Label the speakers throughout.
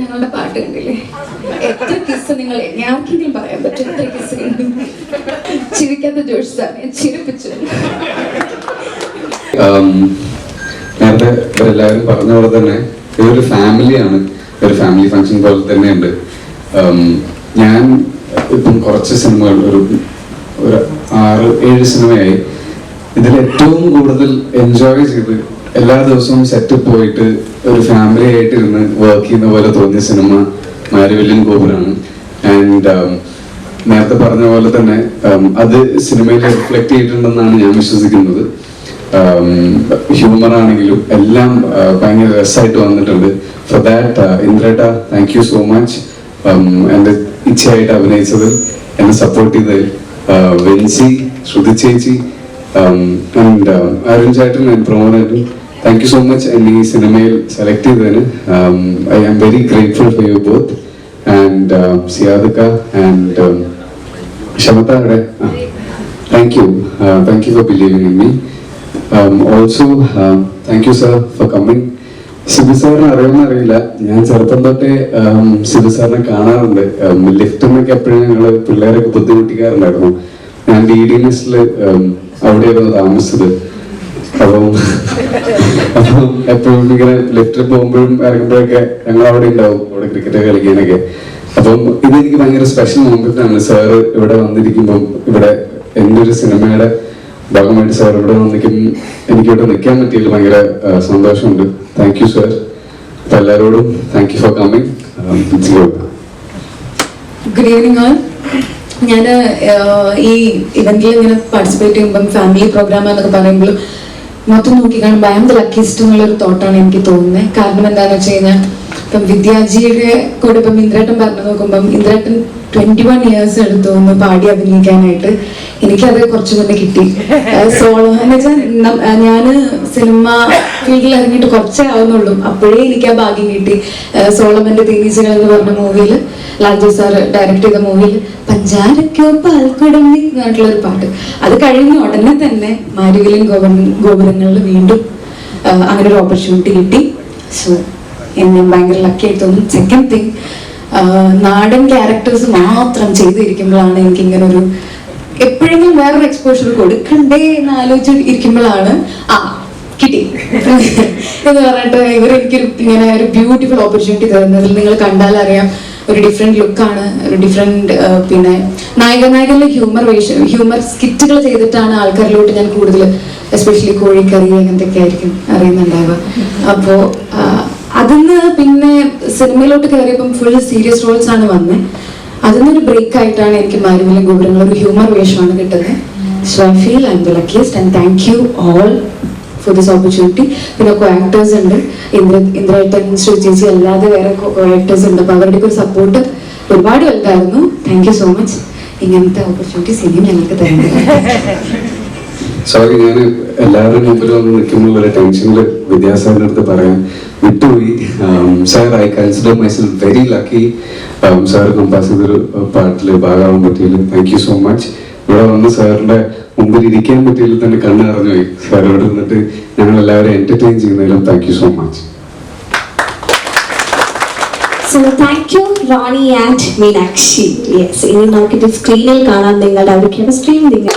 Speaker 1: നിങ്ങളിപ്പോ ഞങ്ങളുടെ പാട്ട് കണ്ടില്ലേ? എത്ര കിസ് നിങ്ങൾ ആർക്കെങ്കിലും പറയാൻ പറ്റും എത്ര കിസ് കണ്ടു ചിരിക്കാത്ത ജോഷ് ചിരിപ്പിച്ചു.
Speaker 2: നേരത്തെ ഇവരെല്ലാവരും പറഞ്ഞ പോലെ തന്നെ ഇതൊരു ഫാമിലിയാണ് ഒരു ഫാമിലി ഫംഗ്ഷൻ പോലെ തന്നെ ഉണ്ട് ഞാൻ ഇപ്പം കുറച്ച് സിനിമകൾ ഒരു ഒരു ആറ് ഏഴ് സിനിമയായി. ഇതിൽ ഏറ്റവും കൂടുതൽ എൻജോയ് ചെയ്ത് എല്ലാ ദിവസവും സെറ്റ് പോയിട്ട് ഒരു ഫാമിലി ആയിട്ട് ഇരുന്ന് വർക്ക് ചെയ്യുന്ന പോലെ തോന്നിയ സിനിമ മാരിവല്യൻ ഗോപുരാണ് ആൻഡ് നേരത്തെ പറഞ്ഞ പോലെ തന്നെ അത് സിനിമയിൽ റിഫ്ലക്ട് ചെയ്തിട്ടുണ്ടെന്നാണ് ഞാൻ വിശ്വസിക്കുന്നത്. ഹ്യൂമർ ആണെങ്കിലും എല്ലാം ആ, ഭയങ്കര രസമായിട്ട് വന്നിട്ടുണ്ട്. ഫോർ ദാറ്റ് ഇന്ദ്രേട്ട താങ്ക് യു സോ മച്ച് എന്റെ ഇച്ഛയായിട്ട് അഭിനയിച്ചതിൽ എന്നെ സപ്പോർട്ട് ചെയ്തതിൽ വെൻസി ശ്രുതി ചേച്ചി. ആൻഡ് അരുൺ ചേട്ടൻ ആൻഡ് പ്രമോദേട്ടൻ താങ്ക് യു സോ മച്ച് എന്നെ ഈ സിനിമയിൽ സെലക്ട് ചെയ്തതിന് I am very grateful for you both and സിയാദക്ക and ക്ഷമത thank you thank you for believing in me also thank you sir for coming Sibi സാറിനെ അറിയുമെന്ന് അറിയില്ല. ഞാൻ ചെറുപ്പം തൊട്ടേ um, സിബി സാറിനെ കാണാറുണ്ട്. ലിഫ്റ്റിനൊക്കെ എപ്പോഴും ഞങ്ങൾ പിള്ളേരൊക്കെ ബുദ്ധിമുട്ടിക്കാറുണ്ടായിരുന്നു. ഞാൻ ഡി ഡി നെസ്റ്റിൽ അവിടെയായിരുന്നു താമസിച്ചത്. അപ്പം അപ്പം എപ്പോഴും ഇങ്ങനെ ലിഫ്റ്റിൽ പോകുമ്പോഴും ഇറങ്ങുമ്പോഴൊക്കെ ഞങ്ങൾ അവിടെ ഉണ്ടാവും അവിടെ ക്രിക്കറ്റ് കളിക്കാനൊക്കെ. അപ്പം ഇത് എനിക്ക് ഭയങ്കര സ്പെഷ്യൽ മോമെന്റ് ആണ് സാറ് ഇവിടെ വന്നിരിക്കുമ്പം ഇവിടെ എന്റെ ഒരു സിനിമയുടെ ഭാഗമായിട്ട് സാർ ഇവിടെ വന്നിരിക്കും. എനിക്ക് ഇവിടെ നിൽക്കാൻ പറ്റിയതിൽ ഭയങ്കര സന്തോഷമുണ്ട്. താങ്ക് യു സാർ അപ്പം എല്ലാവരോടും thank you for coming
Speaker 1: good evening all ഞാൻ ഈ ഇവന്റിൽ ഇങ്ങനെ പാർട്ടിസിപ്പേറ്റ് ചെയ്യുമ്പം ഫാമിലി പ്രോഗ്രാം എന്നൊക്കെ പറയുമ്പോഴും മൊത്തം നോക്കിക്കാണുമ്പോൾ ഐ ആം ദ ലക്കിസ്റ്റ് എന്നുള്ളൊരു തോട്ടാണ് എനിക്ക് തോന്നുന്നത് കാരണം എന്താണെന്ന് വെച്ച് കഴിഞ്ഞാൽ ഇപ്പം വിദ്യാജിയുടെ കൂടെ ഇപ്പം ഇന്ദ്രേട്ടൻ പറഞ്ഞു നോക്കുമ്പം ഇന്ദ്രേട്ടൻ ട്വന്റി വൺ ഇയേഴ്സ് എടുത്തു ഒന്ന് പാടി അഭിനയിക്കാനായിട്ട് എനിക്കത് കുറച്ചു മുന്നേ കിട്ടി. സോളോ എന്ന് വെച്ചാൽ ഞാൻ സിനിമ ഫീൽഡിൽ ഇറങ്ങിയിട്ട് കുറച്ചേ ആവുന്നുള്ളൂ. അപ്പോഴേ എനിക്ക് ആ ഭാഗ്യം കിട്ടി. സോളമന്റെ തേനീച്ചകൾ എന്ന് പറഞ്ഞ മൂവിയിൽ ലാൽജി സാർ ഡയറക്ട് ചെയ്ത മൂവിയിൽ പഞ്ചാരക്കോ പാൽക്കുടമി എന്നായിട്ടുള്ള ഒരു പാട്ട്. അത് കഴിഞ്ഞ ഉടനെ തന്നെ മാരുവിലും ഗോപുര ഗോപുരങ്ങളിൽ വീണ്ടും അങ്ങനെ ഒരു ഓപ്പർച്യൂണിറ്റി കിട്ടി. സോ ഞാൻ ഭയങ്കര ലക്കി ആയി തോന്നുന്നു സെക്കൻഡ് തിങ് നാടൻ ക്യാരക്ടേഴ്സ് മാത്രം ചെയ്തിരിക്കുമ്പോഴാണ് എനിക്ക് ഇങ്ങനെ ഒരു എപ്പോഴെങ്കിലും വേറൊരു എക്സ്പോഷർ കൊടുക്കണ്ടേ എന്ന് ആലോചിച്ച് ഇരിക്കുമ്പോഴാണ് ആ കിട്ടി. എന്ന് പറഞ്ഞിട്ട് ഇവർ എനിക്കൊരു ഇങ്ങനെ ഒരു ബ്യൂട്ടിഫുൾ ഓപ്പർച്യൂണിറ്റി തരുന്നതിൽ നിങ്ങൾ കണ്ടാൽ അറിയാം ഒരു ഡിഫറെന്റ് ലുക്കാണ് ഒരു ഡിഫറെന്റ് പിന്നെ നായിക നായകനിലെ ഹ്യൂമർ വേഷം ഹ്യൂമർ സ്കിറ്റുകൾ ചെയ്തിട്ടാണ് ആൾക്കാരിലോട്ട് ഞാൻ കൂടുതൽ എസ്പെഷ്യലി കോഴിക്കറി അങ്ങനത്തെ ഒക്കെ ആയിരിക്കും അറിയുന്നുണ്ടാവുക. അപ്പോ ആ, അതിന്ന് പിന്നെ സിനിമയിലോട്ട് കയറിയപ്പം ഫുൾ സീരിയസ് റോൾസ് ആണ് വന്നത് അതിന്നൊരു ബ്രേക്ക് ആയിട്ടാണ് എനിക്ക് മാരുവിലും ഗോപുരങ്ങൾ ഒരു ഹ്യൂമർ വേഷമാണ് കിട്ടുന്നത് so I feel I am the luckiest and thank you all for this opportunity പിന്നെ കോ ആക്ടേഴ്സ് ഉണ്ട്. ഇന്ദ്ര ഇന്ദ്രേട്ടൻ ശ്രീ ചേച്ചി അല്ലാതെ വേറെ കോ ആക്ടേഴ്സ് ഉണ്ട്. അപ്പോൾ അവരുടെ ഒരു സപ്പോർട്ട് ഒരുപാട് വലുതായിരുന്നു. താങ്ക് യു സോ മച്ച് ഇങ്ങനത്തെ ഓപ്പർച്യൂണിറ്റീസ് ഇനിയും ഞങ്ങൾക്ക് തരുന്നത്
Speaker 2: സോറി ഞാൻ എല്ലാവരുടെയും മുമ്പിൽ വന്ന് നിൽക്കുമ്പോൾ ഒരു ടെൻഷനിൽ വിദ്യാസാറിന്റെ അടുത്ത് പറയാം. വിട്ടുപോയി. Sir I consider myself very lucky sir compose ചെയ്തൊരു പാട്ടിൽ ഭാഗമാകാൻ പറ്റിയില്ല. താങ്ക് യു സോ മച്ച് ഇവിടെ വന്ന് സാറിന്റെ മുമ്പിൽ ഇരിക്കാൻ പറ്റിയതിൽ തന്നെ കണ്ണ് അറിഞ്ഞു പോയി. സാർ നിന്നിട്ട് ഞങ്ങൾ എല്ലാവരും എന്റർടൈൻ ചെയ്യുന്നതിലും thank you so much
Speaker 3: so thank you and Meenakshi yes ഇനി നമുക്കിത് സ്ക്രീനിൽ കാണാൻ നിങ്ങളുടെ ഒരു കെമിസ്ട്രിയും നിങ്ങൾ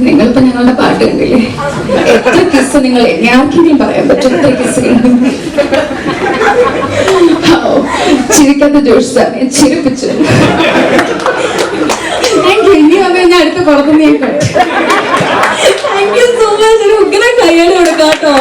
Speaker 1: നിങ്ങളിപ്പോ ഞങ്ങളുടെ പാട്ട് കണ്ടില്ലേ? എത്ര കിസ് നിങ്ങൾ ആർക്കെങ്കിലും പറയാൻ പറ്റും എത്ര കിസ് ചിരിക്കാത്ത ജോഷ് സാറിനെ ചിരിപ്പിച്ചു താങ്ക് ഇനി വന്നു അടുത്ത പുറത്തുനിന്ന് ഞാൻ
Speaker 3: താങ്ക് യു സോ മച്ച് ഒരു ഉഗ്ര കയ്യടി കൊടുക്കാം കേട്ടോ